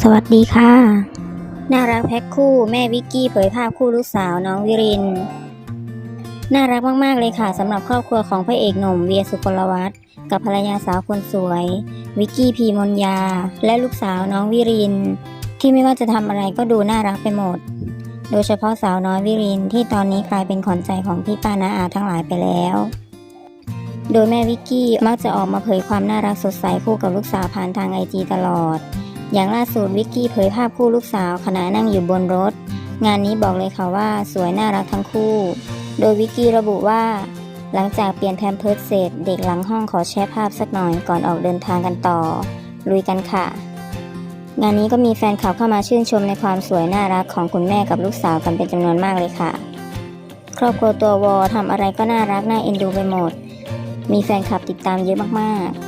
สวัสดีค่ะ น่ารักแพ็คคู่แม่วิกกี้เผยภาพคู่ลูกสาวน้องวิริน น่ารักมาก ๆ เลยค่ะสำหรับครอบครัวของพระเอกหนุ่มเวียสุกลวัฒน์กับภรรยาสาวคนสวย วิกกี้พีมนยา และลูกสาวน้องวิริน ที่ไม่ว่าจะทำอะไรก็ดูน่ารักไปหมด โดยเฉพาะสาวน้อยวิรินที่ตอนนี้กลายเป็นขวัญใจของพี่ป้านาอาทั้งหลายไปแล้วโดยแม่วิกกี้มักจะออกมาเผยความน่ารักสดใสคู่กับลูกสาวผ่านทางไอจีตลอด อย่างล่าสุดวิกกี้เผยภาพคู่ลูกสาวขณะนั่งอยู่บนรถ งานนี้บอกเลยค่ะว่าสวยน่ารักทั้งคู่ โดยวิกกี้ระบุว่า หลังจากเปลี่ยนแพมเพิร์สเสร็จเด็กหลังห้องขอแชร์ภาพสักหน่อยก่อนออกเดินทางกันต่อ ลุยกันค่ะ งานนี้ก็มีแฟนคลับเข้ามาชื่นชมในความสวยน่ารักของคุณแม่กับลูกสาวกันเป็นจำนวนมากเลยค่ะ ครอบครัวตัววอทำอะไรก็น่ารักน่าเอ็นดูไปหมด มีแฟนคลับติดตามเยอะมากๆ